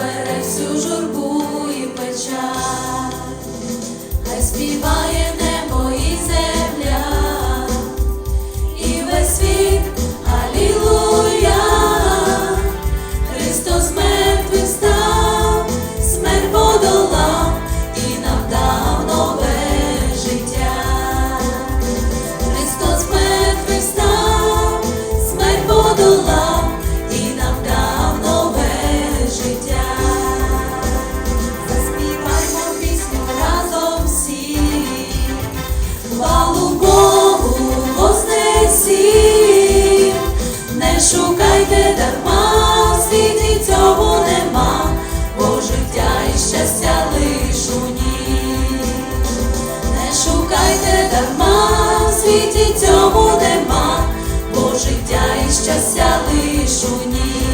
бере всю журбу і печаль, хай співа. дарма, в світі цьому нема, бо життя і щастя лиш у ній.